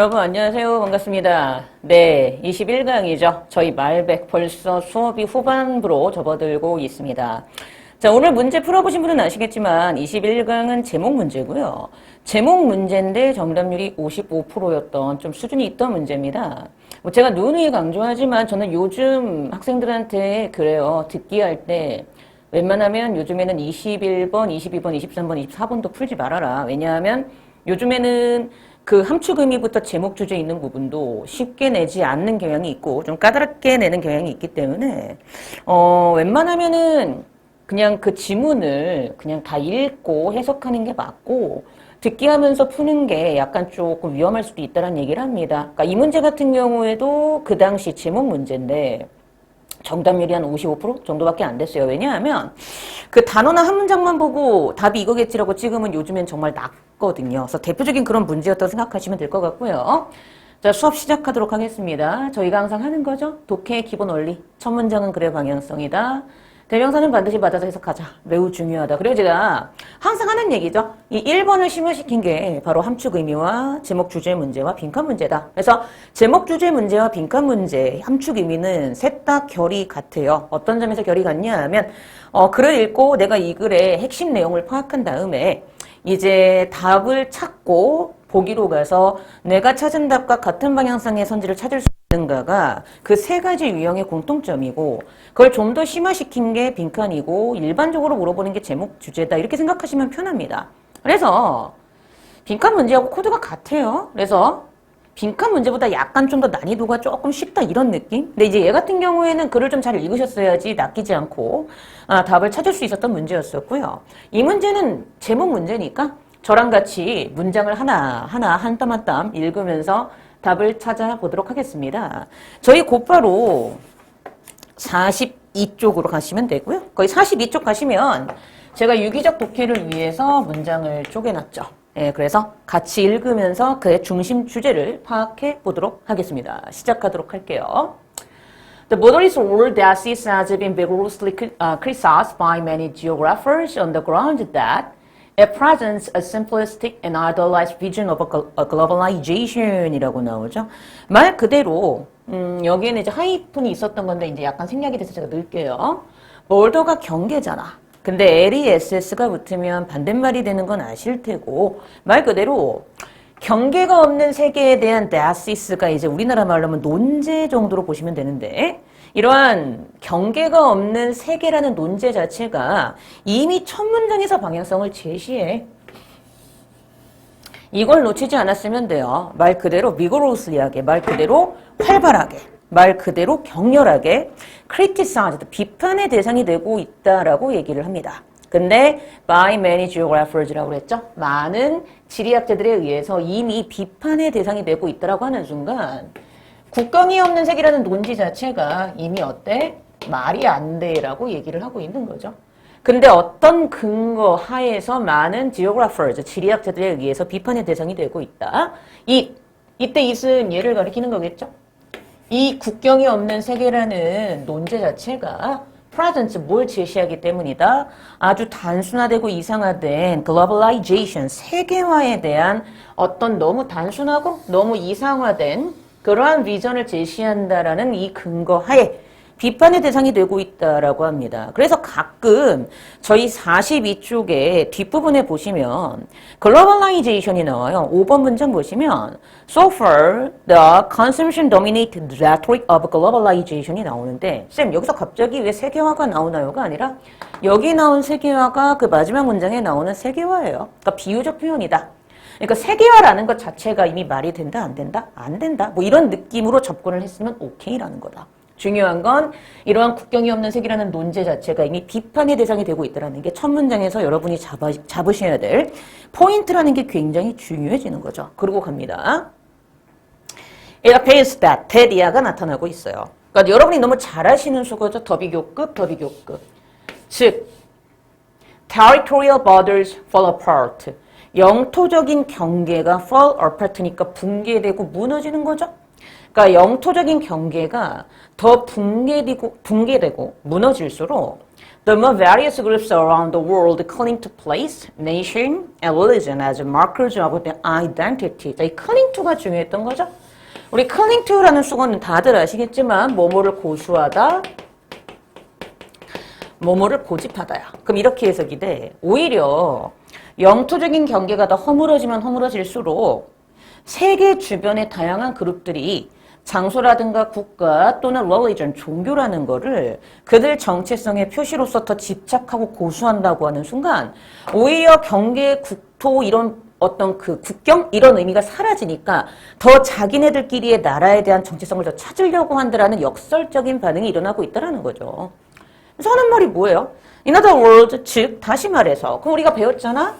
여러분 안녕하세요. 반갑습니다. 네, 21강이죠. 저희 말백 벌써 수업이 후반부로 접어들고 있습니다. 자, 오늘 문제 풀어보신 분은 아시겠지만 21강은 제목 문제고요. 제목 문제인데 정답률이 55%였던 좀 수준이 있던 문제입니다. 뭐 제가 누누이 강조하지만 저는 요즘 학생들한테 그래요. 듣기 할때 웬만하면 요즘에는 21번, 22번, 23번, 24번도 풀지 말아라. 왜냐하면 요즘에는 그 함축 의미부터 제목 주제 있는 부분도 쉽게 내지 않는 경향이 있고 좀 까다롭게 내는 경향이 있기 때문에 어 웬만하면은 그냥 그 지문을 그냥 다 읽고 해석하는 게 맞고 듣기 하면서 푸는 게 약간 조금 위험할 수도 있다는 얘기를 합니다. 그러니까 이 문제 같은 경우에도 그 당시 제목 문제인데 정답률이 한 55% 정도밖에 안 됐어요. 왜냐하면 그 단어나 한 문장만 보고 답이 이거겠지라고 찍으면 요즘엔 정말 낮거든요. 그래서 대표적인 그런 문제였다고 생각하시면 될 것 같고요. 자, 수업 시작하도록 하겠습니다. 저희가 항상 하는 거죠. 독해의 기본 원리. 첫 문장은 그래 방향성이다. 대명사는 반드시 받아서 해석하자. 매우 중요하다. 그리고 제가 항상 하는 얘기죠. 이 1번을 심화시킨 게 바로 함축 의미와 제목 주제 문제와 빈칸 문제다. 그래서 제목 주제 문제와 빈칸 문제, 함축 의미는 셋 다 결이 같아요. 어떤 점에서 결이 같냐 하면 어, 글을 읽고 내가 이 글의 핵심 내용을 파악한 다음에 이제 답을 찾고 보기로 가서 내가 찾은 답과 같은 방향성의 선지를 찾을 수 있는가가 그 세 가지 유형의 공통점이고 그걸 좀 더 심화시킨 게 빈칸이고 일반적으로 물어보는 게 제목 주제다 이렇게 생각하시면 편합니다. 그래서 빈칸 문제하고 코드가 같아요. 그래서 빈칸 문제보다 약간 좀 더 난이도가 조금 쉽다 이런 느낌? 근데 이제 얘 같은 경우에는 글을 좀 잘 읽으셨어야지 낚이지 않고 아, 답을 찾을 수 있었던 문제였었고요. 이 문제는 제목 문제니까 저랑 같이 문장을 하나 하나 한 땀 한 땀 읽으면서 답을 찾아보도록 하겠습니다. 저희 곧바로 42쪽으로 가시면 되고요. 거의 42쪽 가시면 제가 유기적 독해를 위해서 문장을 쪼개놨죠. 예, 그래서 같이 읽으면서 그의 중심 주제를 파악해 보도록 하겠습니다. 시작하도록 할게요. The rule that seas has been vigorously cri- uh, criticized by many geographers on the ground that it presents a simplistic and idealized vision of a globalization이라고 나오죠. 말 그대로 음, 여기에는 이제 하이픈이 있었던 건데 이제 약간 생략이 돼서 제가 넣을게요. 몰더가 경계잖아. 근데 LESS가 붙으면 반대말이 되는 건 아실 테고 말 그대로 경계가 없는 세계에 대한 데아시스가 이제 우리나라 말로 하면 논제 정도로 보시면 되는데 이러한 경계가 없는 세계라는 논제 자체가 이미 첫 문장에서 방향성을 제시해. 이걸 놓치지 않았으면 돼요. 말 그대로 미고로스리하게, 말 그대로 활발하게, 말 그대로 격렬하게 criticize, 비판의 대상이 되고 있다라고 얘기를 합니다. 근데 by many geographers라고 그랬죠. 많은 지리학자들에 의해서 이미 비판의 대상이 되고 있다라고 하는 순간 국경이 없는 세계라는 논지 자체가 이미 어때? 말이 안 돼라고 얘기를 하고 있는 거죠. 근데 어떤 근거 하에서 많은 geographers, 지리학자들에 의해서 비판의 대상이 되고 있다. 이, 이때 이은 얘를 가리키는 거겠죠? 이 국경이 없는 세계라는 논제 자체가 presence 뭘 제시하기 때문이다. 아주 단순화되고 이상화된 globalization 세계화에 대한 어떤 너무 단순하고 너무 이상화된 그러한 비전을 제시한다라는 이 근거 하에 비판의 대상이 되고 있다라고 합니다. 그래서 가끔 저희 42쪽에 뒷부분에 보시면 글로벌라이제이션이 나와요. 5번 문장 보시면 So far, the consumption dominated rhetoric of globalization이 나오는데 쌤 여기서 갑자기 왜 세계화가 나오나요가 아니라 여기 나온 세계화가 그 마지막 문장에 나오는 세계화예요. 그러니까 비유적 표현이다. 그러니까 세계화라는 것 자체가 이미 말이 된다 안 된다 안 된다 뭐 이런 느낌으로 접근을 했으면 오케이라는 거다. 중요한 건 이러한 국경이 없는 세계라는 논제 자체가 이미 비판의 대상이 되고 있다는 게 첫 문장에서 여러분이 잡아, 잡으셔야 될 포인트라는 게 굉장히 중요해지는 거죠. 그러고 갑니다. Appears that 대디아가 나타나고 있어요. 그러니까 여러분이 너무 잘 아시는 수거죠. 더비교급, 더비교급. 즉, territorial borders fall apart. 영토적인 경계가 fall apart니까 붕괴되고 무너지는 거죠. 그러니까 영토적인 경계가 더 붕괴되고, 붕괴되고 무너질수록 The more various groups around the world cling to place, nation, and religion as markers of their identity. 자, 이 cling to가 중요했던 거죠. 우리 cling to라는 수거는 다들 아시겠지만 뭐뭐를 고수하다, 뭐뭐를 고집하다야. 그럼 이렇게 해석이 돼. 오히려 영토적인 경계가 더 허물어지면 허물어질수록 세계 주변의 다양한 그룹들이 장소라든가 국가 또는 religion, 종교라는 거를 그들 정체성의 표시로서 더 집착하고 고수한다고 하는 순간 오히려 경계, 국토 이런 어떤 그 국경 이런 의미가 사라지니까 더 자기네들끼리의 나라에 대한 정체성을 더 찾으려고 한다라는 역설적인 반응이 일어나고 있다라는 거죠. 그래서 하는 말이 뭐예요? In other words, 즉 다시 말해서 그럼 우리가 배웠잖아.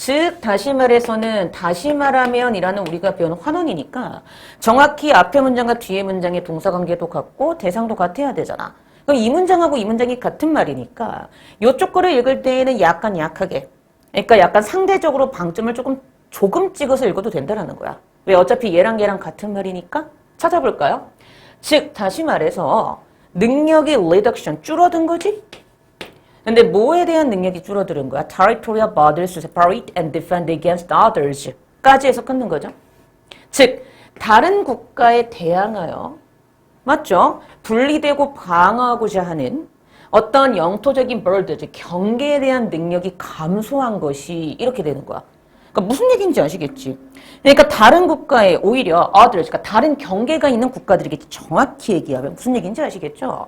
즉 다시 말해서는 다시 말하면 이라는 우리가 배운 환원이니까 정확히 앞에 문장과 뒤에 문장의 동사 관계도 같고 대상도 같아야 되잖아. 그럼 이 문장하고 이 문장이 같은 말이니까 이쪽 거를 읽을 때에는 약간 약하게 그러니까 약간 상대적으로 방점을 조금 조금 찍어서 읽어도 된다라는 거야. 왜 어차피 얘랑 얘랑 같은 말이니까 찾아볼까요? 즉 다시 말해서 능력이 reduction 줄어든 거지? 근데 뭐에 대한 능력이 줄어드는 거야? Territorial borders separate and defend against others 까지 해서 끊는 거죠. 즉 다른 국가에 대항하여 맞죠? 분리되고 방어하고자 하는 어떤 영토적인 bird, 즉 경계에 대한 능력이 감소한 것이 이렇게 되는 거야. 그러니까 무슨 얘기인지 아시겠지? 그러니까 다른 국가에 오히려 others, 그러니까 다른 경계가 있는 국가들에게 정확히 얘기하면 무슨 얘기인지 아시겠죠?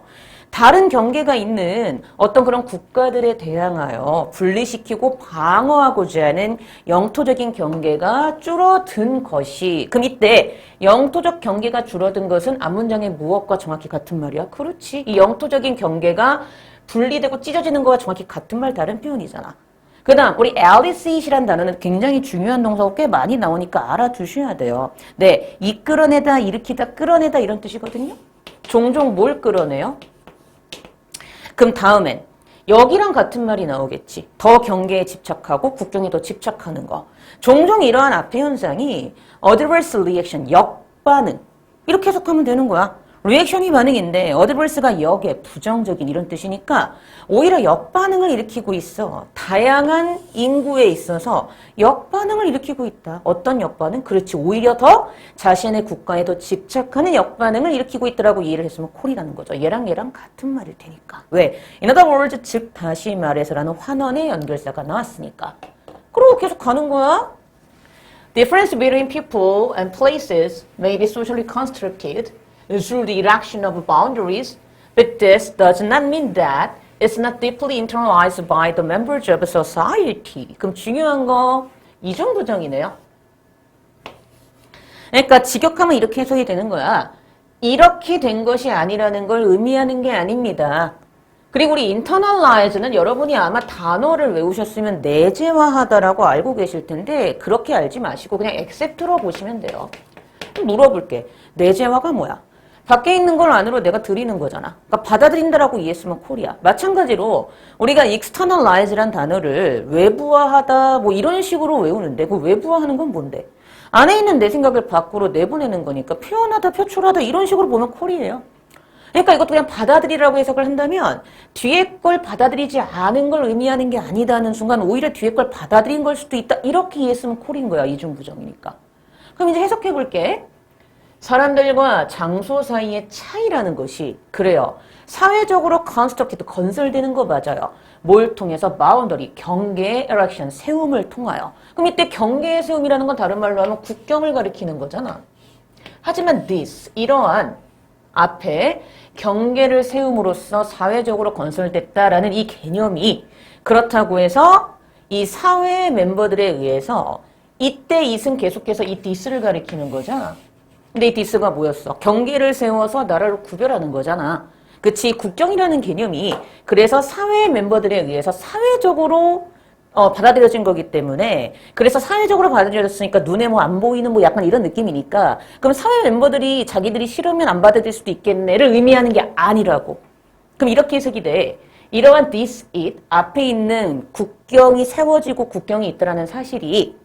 다른 경계가 있는 어떤 그런 국가들에 대항하여 분리시키고 방어하고자 하는 영토적인 경계가 줄어든 것이 그럼 이때 영토적 경계가 줄어든 것은 앞문장의 무엇과 정확히 같은 말이야? 그렇지. 이 영토적인 경계가 분리되고 찢어지는 거와 정확히 같은 말 다른 표현이잖아. 그 다음 우리 alice이란 단어는 굉장히 중요한 동사고 꽤 많이 나오니까 알아두셔야 돼요. 네, 이끌어내다, 일으키다, 끌어내다 이런 뜻이거든요. 종종 뭘 끌어내요? 그럼 다음엔 여기랑 같은 말이 나오겠지. 더 경계에 집착하고 국경에 더 집착하는 거. 종종 이러한 앞의 현상이 adverse reaction, 역반응. 이렇게 해석하면 되는 거야. 리액션이 반응인데 어드버스가 역에 부정적인 이런 뜻이니까 오히려 역반응을 일으키고 있어. 다양한 인구에 있어서 역반응을 일으키고 있다. 어떤 역반응? 그렇지. 오히려 더 자신의 국가에 더 집착하는 역반응을 일으키고 있더라고 이해를 했으면 콜이라는 거죠. 얘랑 얘랑 같은 말일 테니까. 왜? In other words, 즉 다시 말해서라는 환원의 연결사가 나왔으니까. 그러고 계속 가는 거야. Difference between people and places may be socially constructed through the erection of boundaries, but this does not mean that it's not deeply internalized by the members of society. 그럼 중요한 거 이중 부정이네요. 그러니까 직역하면 이렇게 해석이 되는 거야. 이렇게 된 것이 아니라는 걸 의미하는 게 아닙니다. 그리고 우리 internalize는 여러분이 아마 단어를 외우셨으면 내재화하다라고 알고 계실 텐데 그렇게 알지 마시고 그냥 accept로 보시면 돼요. 물어볼게. 내재화가 뭐야? 밖에 있는 걸 안으로 내가 들이는 거잖아. 그러니까 받아들인다라고 이해했으면 콜이야. 마찬가지로 우리가 externalize란 단어를 외부화하다 뭐 이런 식으로 외우는데 그 외부화하는 건 뭔데? 안에 있는 내 생각을 밖으로 내보내는 거니까 표현하다, 표출하다 이런 식으로 보면 콜이에요. 그러니까 이것도 그냥 받아들이라고 해석을 한다면 뒤에 걸 받아들이지 않은 걸 의미하는 게 아니다는 순간 오히려 뒤에 걸 받아들인 걸 수도 있다. 이렇게 이해했으면 콜인 거야. 이중부정이니까. 그럼 이제 해석해 볼게. 사람들과 장소 사이의 차이라는 것이 그래요. 사회적으로 컨스트럭티드 건설되는 거 맞아요. 뭘 통해서 바운더리 경계의 에렉션 세움을 통하여. 그럼 이때 경계의 세움이라는 건 다른 말로 하면 국경을 가리키는 거잖아. 하지만 this 이러한 앞에 경계를 세움으로써 사회적으로 건설됐다라는 이 개념이 그렇다고 해서 이 사회 멤버들에 의해서 이때 이은 계속해서 이 디스를 가리키는 거잖아. 근데 이 디스가 뭐였어? 경계를 세워서 나라를 구별하는 거잖아. 그치? 국경이라는 개념이 그래서 사회 멤버들에 의해서 사회적으로 어, 받아들여진 거기 때문에 그래서 사회적으로 받아들여졌으니까 눈에 뭐 안 보이는 뭐 약간 이런 느낌이니까 그럼 사회 멤버들이 자기들이 싫으면 안 받아들일 수도 있겠네를 의미하는 게 아니라고. 그럼 이렇게 해석이 돼. 이러한 this, it 앞에 있는 국경이 세워지고 국경이 있다라는 사실이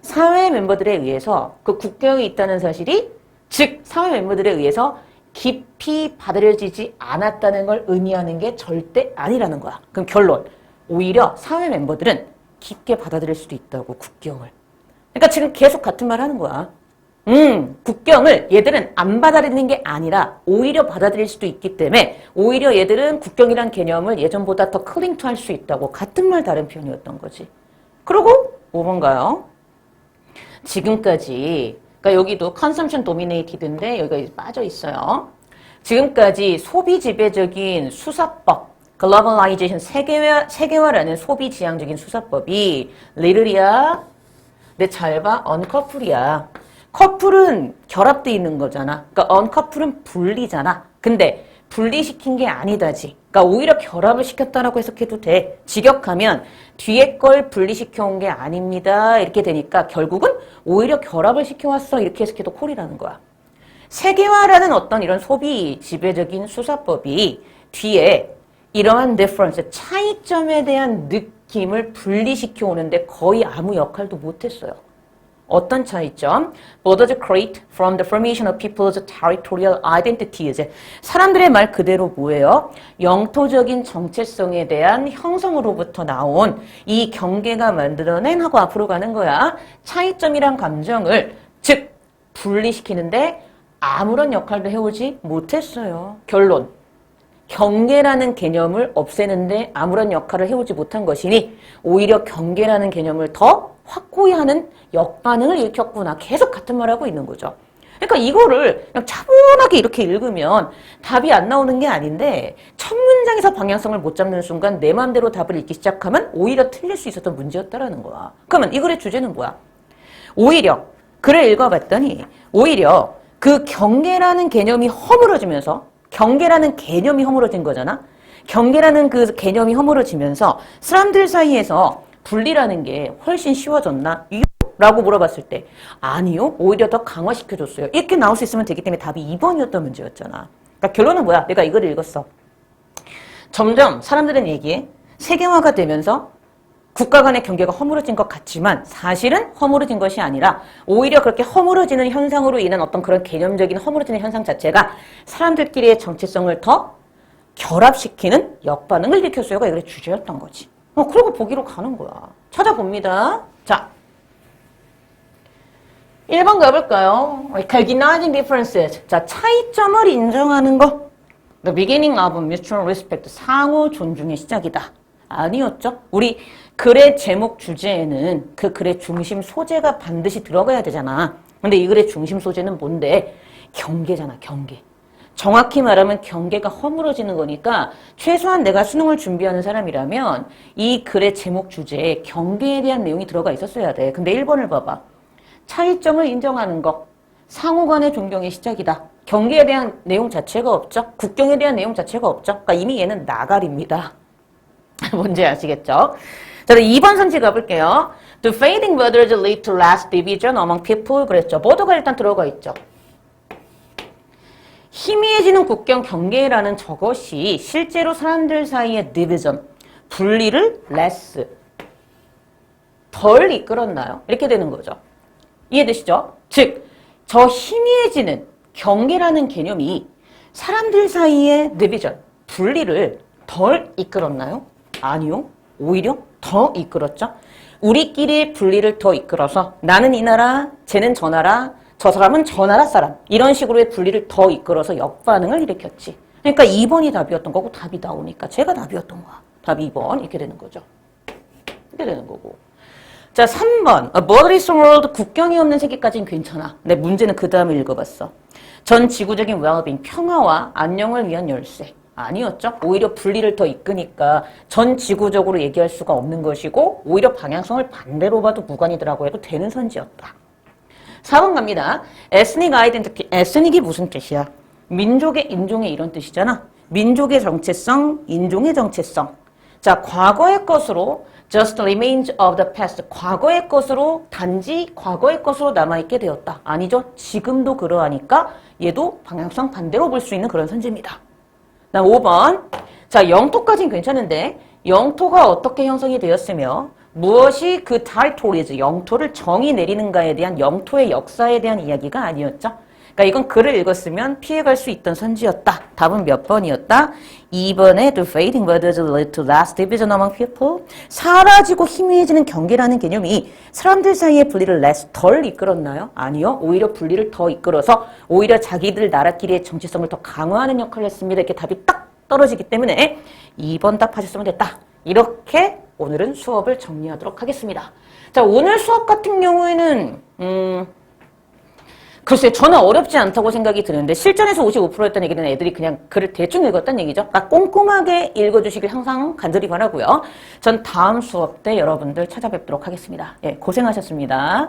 사회 멤버들에 의해서 그 국경이 있다는 사실이 즉 사회 멤버들에 의해서 깊이 받아들여지지 않았다는 걸 의미하는 게 절대 아니라는 거야. 그럼 결론. 오히려 사회 멤버들은 깊게 받아들일 수도 있다고, 국경을. 그러니까 지금 계속 같은 말 하는 거야. 음, 국경을 얘들은 안 받아들이는 게 아니라 오히려 받아들일 수도 있기 때문에 오히려 얘들은 국경이란 개념을 예전보다 더 클링투 할 수 있다고 같은 말 다른 표현이었던 거지. 그리고 5번가요? 지금까지 그러니까 여기도 consumption dominated인데 여기가 빠져 있어요. 지금까지 소비 지배적인 수사법 글로벌라이제이션 세계화 세계화라는 소비 지향적인 수사법이 리를이야 근데 잘 봐, 언커플이야. 커플은 결합돼 있는 거잖아. 그러니까 언커플은 분리잖아. 근데 분리시킨 게 아니다지. 그러니까 오히려 결합을 시켰다라고 해석해도 돼. 직역하면 뒤에 걸 분리시켜 온 게 아닙니다. 이렇게 되니까 결국은 오히려 결합을 시켜왔어. 이렇게 해석해도 콜이라는 거야. 세계화라는 어떤 이런 소비 지배적인 수사법이 뒤에 이러한 difference, 차이점에 대한 느낌을 분리시켜 오는데 거의 아무 역할도 못했어요. 어떤 차이점? Borders create from the formation of people's territorial identities. 사람들의 말 그대로 뭐예요? 영토적인 정체성에 대한 형성으로부터 나온 이 경계가 만들어낸 하고 앞으로 가는 거야. 차이점이란 감정을 즉 분리시키는데 아무런 역할도 해오지 못했어요. 결론. 경계라는 개념을 없애는데 아무런 역할을 해오지 못한 것이니 오히려 경계라는 개념을 더 확고히 하는 역반응을 일으켰구나. 계속 같은 말 하고 있는 거죠. 그러니까 이거를 그냥 차분하게 이렇게 읽으면 답이 안 나오는 게 아닌데 첫 문장에서 방향성을 못 잡는 순간 내 마음대로 답을 읽기 시작하면 오히려 틀릴 수 있었던 문제였다라는 거야. 그러면 이 글의 주제는 뭐야? 오히려 글을 읽어봤더니 오히려 그 경계라는 개념이 허물어지면서 경계라는 개념이 허물어진 거잖아. 경계라는 그 개념이 허물어지면서 사람들 사이에서 분리라는 게 훨씬 쉬워졌나? 라고 물어봤을 때 아니요. 오히려 더 강화시켜줬어요. 이렇게 나올 수 있으면 되기 때문에 답이 2번이었던 문제였잖아. 그러니까 결론은 뭐야? 내가 이걸 읽었어. 점점 사람들은 얘기해. 세계화가 되면서 국가 간의 경계가 허물어진 것 같지만 사실은 허물어진 것이 아니라 오히려 그렇게 허물어지는 현상으로 인한 어떤 그런 개념적인 허물어지는 현상 자체가 사람들끼리의 정체성을 더 결합시키는 역반응을 일으켰어요가 이게 주제였던 거지. 어, 그리고 보기로 가는 거야. 찾아봅니다. 자. 1번 가볼까요? Recognizing differences. 자, 차이점을 인정하는 거. The beginning of mutual respect. 상호 존중의 시작이다. 아니었죠? 우리 글의 제목 주제에는 그 글의 중심 소재가 반드시 들어가야 되잖아. 근데 이 글의 중심 소재는 뭔데? 경계잖아, 경계. 정확히 말하면 경계가 허물어지는 거니까 최소한 내가 수능을 준비하는 사람이라면 이 글의 제목 주제에 경계에 대한 내용이 들어가 있었어야 돼. 근데 1번을 봐봐. 차이점을 인정하는 것. 상호 간의 존경의 시작이다. 경계에 대한 내용 자체가 없죠. 국경에 대한 내용 자체가 없죠. 그러니까 이미 얘는 나갈입니다. 뭔지 아시겠죠? 자, 2번 선지 가볼게요. The fading borders lead to less division among people. 그랬죠. 보도가 일단 들어가 있죠. 희미해지는 국경 경계라는 저것이 실제로 사람들 사이의 division, 분리를 less, 덜 이끌었나요? 이렇게 되는 거죠. 이해되시죠? 즉, 저 희미해지는 경계라는 개념이 사람들 사이의 division, 분리를 덜 이끌었나요? 아니요. 오히려 더 이끌었죠. 우리끼리 분리를 더 이끌어서 나는 이 나라, 쟤는 저 나라, 저 사람은 저 나라 사람. 이런 식으로의 분리를 더 이끌어서 역반응을 일으켰지. 그러니까 2번이 답이었던 거고 답이 나오니까 제가 답이었던 거야. 답이 2번 이렇게 되는 거죠. 이렇게 되는 거고. 자, 3번. A borderless world 국경이 없는 세계까지는 괜찮아. 근데 문제는 그 다음에 읽어봤어. 전 지구적인 well-being, 평화와 안녕을 위한 열쇠. 아니었죠. 오히려 분리를 더 이끄니까 전 지구적으로 얘기할 수가 없는 것이고 오히려 방향성을 반대로 봐도 무관이더라고 해도 되는 선지였다. 4번 갑니다. 에스닉 아이덴티티. 에스닉이 무슨 뜻이야? 민족의 인종의 이런 뜻이잖아. 민족의 정체성, 인종의 정체성. 자, 과거의 것으로 just remains of the past. 과거의 것으로 단지 과거의 것으로 남아있게 되었다. 아니죠. 지금도 그러하니까 얘도 방향성 반대로 볼 수 있는 그런 선지입니다. 다음 5번. 자, 영토까지는 괜찮은데 영토가 어떻게 형성이 되었으며 무엇이 그 타이토리즈 영토를 정의 내리는가에 대한 영토의 역사에 대한 이야기가 아니었죠. 그러니까 이건 글을 읽었으면 피해갈 수 있던 선지였다. 답은 몇 번이었다? 2번에 the fading borders led to less division among people. 사라지고 희미해지는 경계라는 개념이 사람들 사이의 분리를 less 덜 이끌었나요? 아니요. 오히려 분리를 더 이끌어서 오히려 자기들 나라끼리의 정체성을 더 강화하는 역할을 했습니다. 이렇게 답이 딱 떨어지기 때문에 2번 답하셨으면 됐다. 이렇게 오늘은 수업을 정리하도록 하겠습니다. 자, 오늘 수업 같은 경우에는 음, 글쎄 저는 어렵지 않다고 생각이 드는데 실전에서 55%였던 얘기는 애들이 그냥 글을 대충 읽었다는 얘기죠. 그러니까 꼼꼼하게 읽어주시길 항상 간절히 바라고요. 전 다음 수업 때 여러분들 찾아뵙도록 하겠습니다. 예, 고생하셨습니다.